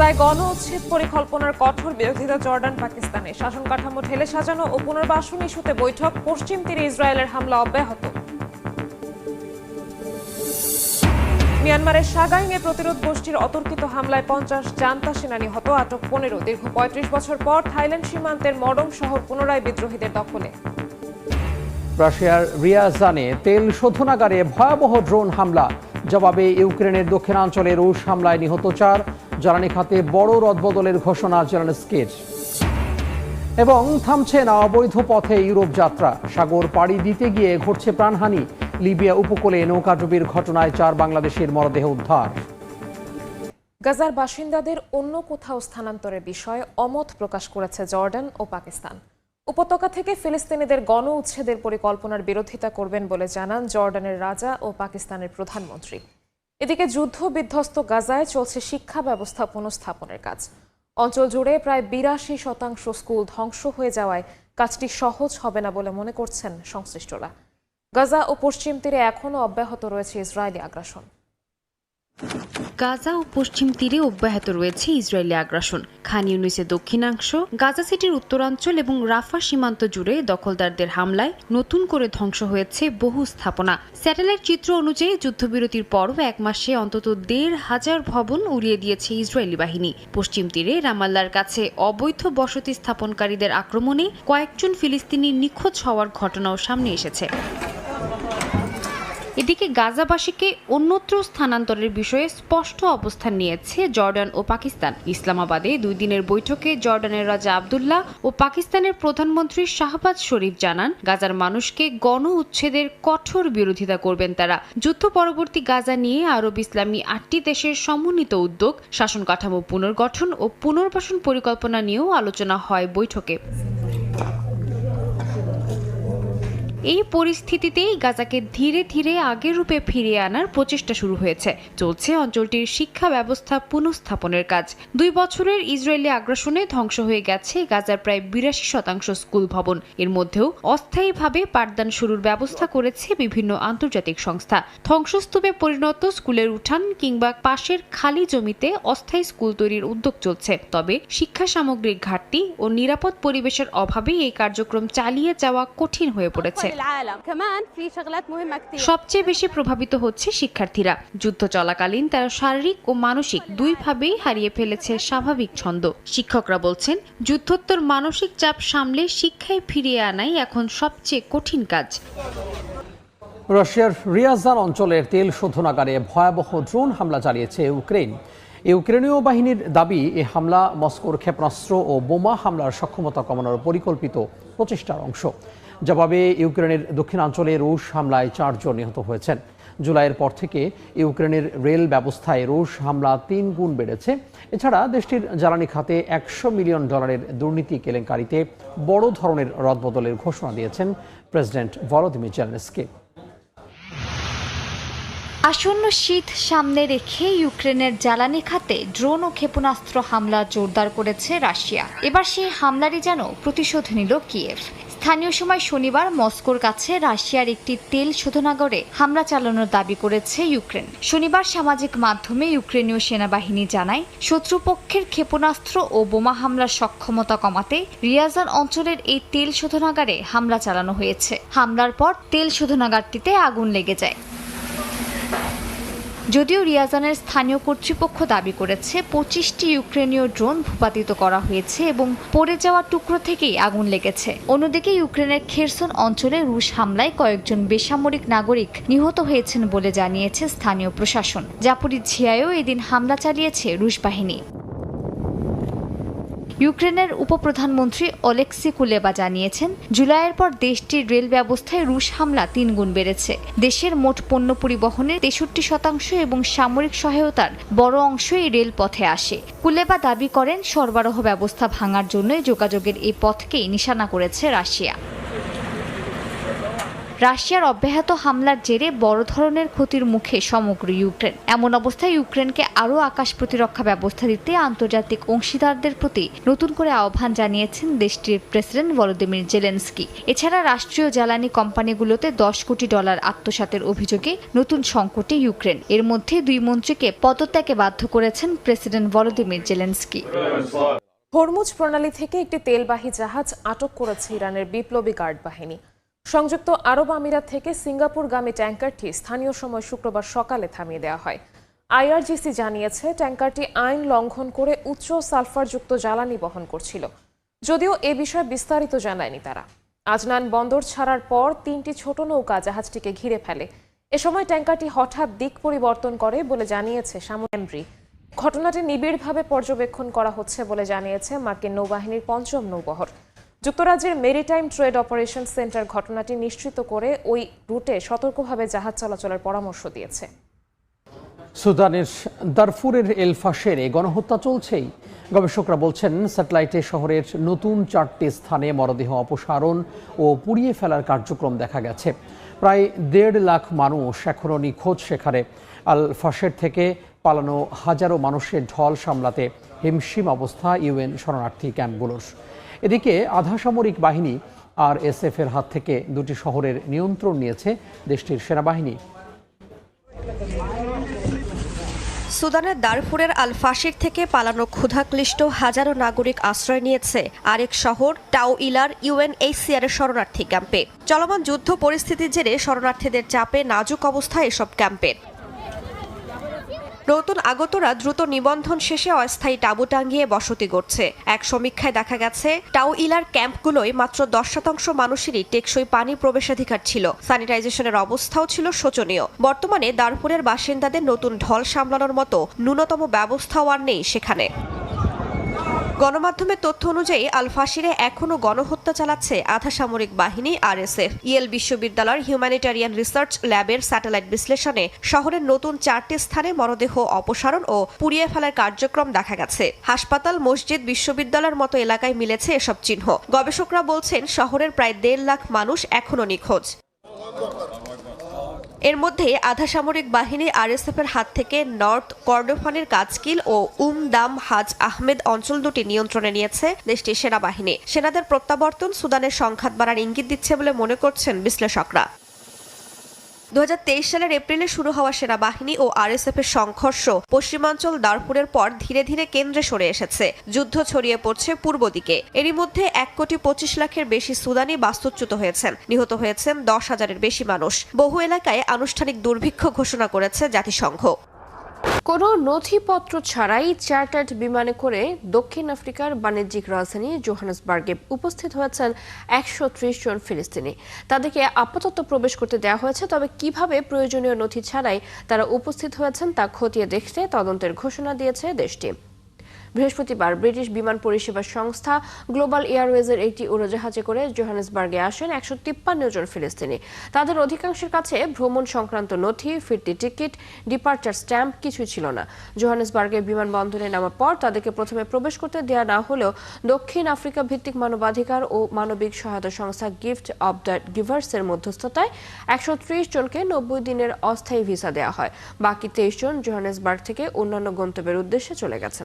গাজায় গণ উচ্ছেদ পরিকল্পনার কঠোর বিরোধিতা জর্ডান পাকিস্তানে শাসন কাঠামো ঢেলে সাজানো ও পুনর্বাসন ইস্যুতে বৈঠক, পশ্চিম তীরে ইসরায়েলের হামলা অব্যাহত। মিয়ানমারের সাগাইংয়ে প্রতিরোধ গোষ্ঠীর অতর্কিত হামলায় পঞ্চাশ জান্তা সেনা নিহত আটক পনেরো। দীর্ঘ পঁয়ত্রিশ বছর পর থাইল্যান্ড সীমান্তের মডং শহর পুনরায় বিদ্রোহীদের দখলে। রাশিয়ার রিয়াজানে তেল শোধনাগারে ভয়াবহ ড্রোন হামলা। জবাবে ইউক্রেনের দক্ষিণাঞ্চলে রুশ হামলায় নিহত চার জ্বালানি খাতে বড় রদবদলের ঘোষণা জেলেনস্কির এবং থামছে না অবৈধ পথে ইউরোপ যাত্রা। সাগর পাড়ি দিতে গিয়ে ঘটছে প্রাণহানি। লিবিয়া উপকূলে নৌকাডুবির ঘটনায় চার বাংলাদেশের মরদেহ উদ্ধার। গাজার বাসিন্দাদের অন্য কোথাও স্থানান্তরের বিষয়ে অমত প্রকাশ করেছে জর্ডান ও পাকিস্তান। উপত্যকা থেকে ফিলিস্তিনিদের গণ উচ্ছেদের পরিকল্পনার বিরোধিতা করবেন বলে জানান জর্ডানের রাজা ও পাকিস্তানের প্রধানমন্ত্রী। এদিকে যুদ্ধ বিধ্বস্ত গাজায় চলছে শিক্ষা ব্যবস্থা পুনঃস্থাপনের কাজ। অঞ্চল জুড়ে প্রায় বিরাশি শতাংশ স্কুল ধ্বংস হয়ে যাওয়ায় কাজটি সহজ হবে না বলে মনে করছেন সংশ্লিষ্টরা। গাজা ও পশ্চিম তীরে এখনও অব্যাহত রয়েছে ইসরায়েলি আগ্রাসন। গাজা ও পশ্চিম তীরে অব্যাহত রয়েছে ইসরায়েলি আগ্রাসন। খান ইউনিসের দক্ষিণাংশ, গাজা সিটির উত্তরাঞ্চল এবং রাফা সীমান্ত জুড়ে দখলদারদের হামলায় নতুন করে ধ্বংস হয়েছে বহু স্থাপনা। স্যাটেলাইট চিত্র অনুযায়ী যুদ্ধবিরতির পরও এক মাসে অন্তত দেড় হাজার ভবন উড়িয়ে দিয়েছে ইসরায়েলি বাহিনী। পশ্চিম তীরে রামাল্লার কাছে অবৈধ বসতি স্থাপনকারীদের আক্রমণে কয়েকজন ফিলিস্তিনি নিখোঁজ হওয়ার ঘটনাও সামনে এসেছে। এদিকে গাজাবাসীকে অন্যত্র স্থানান্তরের বিষয়ে স্পষ্ট অবস্থান নিয়েছে জর্ডান ও পাকিস্তান। ইসলামাবাদে দুই দিনের বৈঠকে জর্ডানের রাজা আবদুল্লাহ ও পাকিস্তানের প্রধানমন্ত্রী শাহবাজ শরীফ জানান, গাজার মানুষকে গণ উচ্ছেদের কঠোর বিরোধিতা করবেন তারা। যুদ্ধ পরবর্তী গাজা নিয়ে আরব ইসলামী আটটি দেশের সমন্বিত উদ্যোগ শাসন কাঠামো পুনর্গঠন ও পুনর্বাসন পরিকল্পনা নিয়েও আলোচনা হয় বৈঠকে। এই পরিস্থিতিতেই গাজাকে ধীরে ধীরে আগের রূপে ফিরিয়ে আনার প্রচেষ্টা শুরু হয়েছে। চলছে অঞ্চলটির শিক্ষা ব্যবস্থা পুনঃস্থাপনের কাজ। দুই বছরের ইসরায়েলি আগ্রাসনে ধ্বংস হয়ে গেছে গাজার প্রায় বিরাশি শতাংশ স্কুল ভবন। এর মধ্যেও অস্থায়ীভাবে পাঠদান শুরুর ব্যবস্থা করেছে বিভিন্ন আন্তর্জাতিক সংস্থা। ধ্বংসস্তূপে পরিণত স্কুলের উঠান কিংবা পাশের খালি জমিতে অস্থায়ী স্কুল তৈরির উদ্যোগ চলছে। তবে শিক্ষা সামগ্রিক ঘাটতি ও নিরাপদ পরিবেশের অভাবে এই কার্যক্রম চালিয়ে যাওয়া কঠিন হয়ে পড়েছে। হচ্ছে। সবচেয়ে বেশি প্রভাবিত হচ্ছে শিক্ষার্থীরা। যুদ্ধ চলাকালীন তারা শারীরিক ও মানসিক দুইভাবেই হারিয়ে ফেলেছে স্বাভাবিক ছন্দ। শিক্ষকরা বলছেন যুদ্ধোত্তর মানসিক চাপ সামলে শিক্ষায় ফিরিয়ে আনাই এখন সবচেয়ে কঠিন কাজ। রাশিয়ার রিয়াজার অঞ্চলের তেল শোধনাগারে ভয়াবহ ড্রোন হামলা চালিয়েছে ইউক্রেন। ইউক্রেনীয় বাহিনীর দাবি এ হামলা মস্কোর ক্ষেপণাস্ত্র ও বোমা হামলার সক্ষমতা কমানোর পরিকল্পিত প্রচেষ্টার অংশ। জবাবে ইউক্রেনের দক্ষিণাঞ্চলে রুশ হামলায় চারজন নিহত হয়েছেন। জুলাইয়ের পর থেকে ইউক্রেনের রেল ব্যবস্থায় রুশ হামলা তিন গুণ বেড়েছে। এছাড়া দেশটির জ্বালানি খাতে একশো মিলিয়ন ডলারের দুর্নীতি কেলেঙ্কারিতে বড় ধরনের রদবদলের ঘোষণা দিয়েছেন প্রেসিডেন্ট ভলোদিমির জেলেনস্কি। আসন্ন শীত সামনে রেখে ইউক্রেনের জ্বালানি খাতে ড্রোন ও ক্ষেপণাস্ত্র হামলা জোরদার করেছে রাশিয়া। এবার সেই হামলারই যেন প্রতিশোধ নিল কিয়েভ। স্থানীয় সময় শনিবার মস্কোর কাছে রাশিয়ার একটি তেল শোধনাগারে হামলা চালানোর দাবি করেছে ইউক্রেন। শনিবার সামাজিক মাধ্যমে ইউক্রেনীয় সেনাবাহিনী জানায়, শত্রুপক্ষের ক্ষেপণাস্ত্র ও বোমা হামলার সক্ষমতা কমাতে রিয়াজান অঞ্চলের এই তেল শোধনাগারে হামলা চালানো হয়েছে। হামলার পর তেল শোধনাগারটিতে আগুন লেগে যায়। যদিও রিয়াজানের স্থানীয় কর্তৃপক্ষ দাবি করেছে, পঁচিশটি ইউক্রেনীয় ড্রোন ভূপাতিত করা হয়েছে এবং পড়ে যাওয়া টুকরো থেকেই আগুন লেগেছে। অন্যদিকে ইউক্রেনের খেরসন অঞ্চলে রুশ হামলায় কয়েকজন বেসামরিক নাগরিক নিহত হয়েছেন বলে জানিয়েছে স্থানীয় প্রশাসন। জাপুরি ঝিয়ায়ও এদিন হামলা চালিয়েছে রুশ বাহিনী। ইউক্রেনের উপপ্রধানমন্ত্রী অলেক্সি কুলেবা জানিয়েছেন, জুলাইয়ের পর দেশটির রেল ব্যবস্থায় রুশ হামলা তিনগুণ বেড়েছে। দেশের মোট পণ্য পরিবহনের তেষট্টি শতাংশ এবং সামরিক সহায়তার বড় অংশই রেলপথে আসে। কুলেবা দাবি করেন, সরবরাহ ব্যবস্থা ভাঙার জন্য যোগাযোগের এই পথকেই নিশানা করেছে রাশিয়া। রাশিয়ার অব্যাহত হামলার জেরে বড় ধরনের ক্ষতির মুখে সমগ্র ইউক্রেন। এমন অবস্থায় ইউক্রেনকে আরও আকাশ প্রতিরক্ষা ব্যবস্থা দিতে আন্তর্জাতিক অংশীদারদের প্রতি নতুন করে আহ্বান জানিয়েছেন দেশটির প্রেসিডেন্ট ভলোদিমির জেলেন্সকি। এছাড়া রাষ্ট্রীয় জ্বালানি কোম্পানিগুলোতে দশ কোটি ডলার আত্মসাতের অভিযোগে নতুন সংকটে ইউক্রেন। এর মধ্যে দুই মন্ত্রীকে পদত্যাগে বাধ্য করেছেন প্রেসিডেন্ট ভলোদিমির জেলেন্সকি। হরমুজ প্রণালী থেকে একটি তেলবাহী জাহাজ আটক করেছে ইরানের বিপ্লবী গার্ড বাহিনী। সংযুক্ত আরব আমিরাত থেকে সিঙ্গাপুরগামী ট্যাঙ্কারটি স্থানীয় সময় শুক্রবার সকালে থামিয়ে দেওয়া হয়। আইআরজিসি জানিয়েছে, ট্যাঙ্কারটি আইন লঙ্ঘন করে উচ্চ সালফারযুক্ত জ্বালানি বহন করছিল। যদিও এ বিষয়ে বিস্তারিত জানায়নি তারা। আজনান বন্দর ছাড়ার পর তিনটি ছোট নৌকা জাহাজটিকে ঘিরে ফেলে। এ সময় ট্যাঙ্কারটি হঠাৎ দিক পরিবর্তন করে বলে জানিয়েছে সামুদ্রি ঘটনাটি নিবিড়ভাবে পর্যবেক্ষণ করা হচ্ছে বলে জানিয়েছে মার্কিন নৌবাহিনীর পঞ্চম নৌবহর। যুক্তরাজ্যের মেরিটাইম ট্রেড অপারেশন সেন্টার ঘটনাটি নিশ্চিত করে ওই রুটে সতর্কভাবে জাহাজ চলাচলের পরামর্শ দিয়েছে। সুদানের দারফুরের এলফাশেরে গণহত্যা চলছেই। গবেষকরা বলছেন, স্যাটেলাইটে শহরের নতুন চারটি স্থানে মরদেহ অপসারণ ও পুড়িয়ে ফেলার কার্যক্রম দেখা গেছে। প্রায় দেড় লাখ মানুষ এখনও নিখোঁজ সেখানে। আল ফাশের থেকে পালানো হাজারো মানুষের ঢল সামলাতে হিমশিম অবস্থা ইউএন শরণার্থী ক্যাম্পগুলোর। এদিকে আধা সামরিক বাহিনী আর এর হাত থেকে দুটি শহরের নিয়ন্ত্রণ নিয়েছে দেশটির সেনাবাহিনী। সুদানের দারফুরের আল ফাশির থেকে পালানো ক্ষুধাক্লিষ্ট হাজারো নাগরিক আশ্রয় নিয়েছে আরেক শহর, টাও ইলার ইউএনএইচসিআর এর শরণার্থী ক্যাম্পে। চলমান যুদ্ধ পরিস্থিতির জেরে শরণার্থীদের চাপে নাজুক অবস্থা এসব ক্যাম্পের। নতুন আগতরা দ্রুত নিবন্ধন শেষে অস্থায়ী টাবু টাঙ্গিয়ে বসতি গড়ছে। এক সমীক্ষায় দেখা গেছে, টাউ ইলার ক্যাম্পগুলোয় মাত্র দশ শতাংশ মানুষেরই টেকসই পানি প্রবেশাধিকার ছিল। স্যানিটাইজেশনের অবস্থাও ছিল শোচনীয়। বর্তমানে দারপুরের বাসিন্দাদের নতুন ঢল সামলানোর মতো ন্যূনতম ব্যবস্থাও আর নেই সেখানে। গণমাধ্যমের তথ্য অনুযায়ী আলফাশিরে এখনও গণহত্যা চালাচ্ছে আধা সামরিক বাহিনী, আরএসএফ। ইয়েল বিশ্ববিদ্যালয়ের হিউম্যানিটারিয়ান রিসার্চ ল্যাবের স্যাটেলাইট বিশ্লেষণে শহরের নতুন চারটি স্থানে মরদেহ অপসারণ ও পুড়িয়ে ফেলার কার্যক্রম দেখা গেছে। হাসপাতাল, মসজিদ, বিশ্ববিদ্যালয়ের মতো এলাকায় মিলেছে এসব চিহ্ন। গবেষকরা বলছেন, শহরের প্রায় দেড় লাখ মানুষ এখনও নিখোঁজ। এর মধ্যে আধা সামরিক বাহিনী আরএসএফ এর হাত থেকে নর্থ কর্ডোফানের কাজকিল ও উম দাম হাজ আহমেদ অঞ্চল দুটি নিয়ন্ত্রণে নিয়েছে দেশটির সেনাবাহিনী। সেনাদের প্রত্যাবর্তন সুদানের সংঘাত বাড়ার ইঙ্গিত দিচ্ছে বলে মনে করছেন বিশ্লেষকরা। দু হাজার তেইশ সালের এপ্রিলে শুরু হওয়া সেনাবাহিনী ও আরএসএফ এর সংঘর্ষ পশ্চিমাঞ্চল দারপুরের পর ধীরে ধীরে কেন্দ্রে সরে এসেছে। যুদ্ধ ছড়িয়ে পড়ছে পূর্ব দিকে। এরই মধ্যে এক কোটি পঁচিশ লাখের বেশি সুদানি বাস্তুচ্যুত হয়েছেন। নিহত হয়েছেন দশ হাজারের বেশি মানুষ। বহু এলাকায় আনুষ্ঠানিক দুর্ভিক্ষ ঘোষণা করেছে জাতিসংঘ। কোনো নথিপত্র ছাড়াই চার্টার্ড বিমানে করে দক্ষিণ আফ্রিকার বাণিজ্যিক রাজধানী জোহানসবার্গে উপস্থিত হয়েছেন একশো ত্রিশ জন ফিলিস্তিনি। তাদেরকে আপাতত প্রবেশ করতে দেওয়া হয়েছে, তবে কীভাবে প্রয়োজনীয় নথি ছাড়াই তারা উপস্থিত হয়েছেন তা খতিয়ে দেখতে তদন্তের ঘোষণা দিয়েছে দেশটি। বৃহস্পতিবার ব্রিটিশ বিমান পরিষেবা সংস্থা গ্লোবাল এয়ারওয়েজের একটি উড়োজাহাজে করে জোহানেসবার্গে আসেন একশো তিপ্পান্ন জন ফিলিস্তিনি। তাদের অধিকাংশের কাছে ভ্রমণ সংক্রান্ত নথি, ফিরতি টিকিট, ডিপার্চার স্ট্যাম্প কিছুই ছিল না। জোহানেসবার্গে বিমানবন্দরে নামার পর তাদেরকে প্রথমে প্রবেশ করতে দেওয়া না হলেও দক্ষিণ আফ্রিকা ভিত্তিক মানবাধিকার ও মানবিক সহায়তা সংস্থা গিফট অব দ্য গিভার্সের মধ্যস্থতায় একশো ত্রিশ জনকে নব্বই দিনের অস্থায়ী ভিসা দেওয়া হয়। বাকি তেইশ জন জোহানেসবার্গ থেকে অন্যান্য গন্তব্যের উদ্দেশ্যে চলে গেছেন।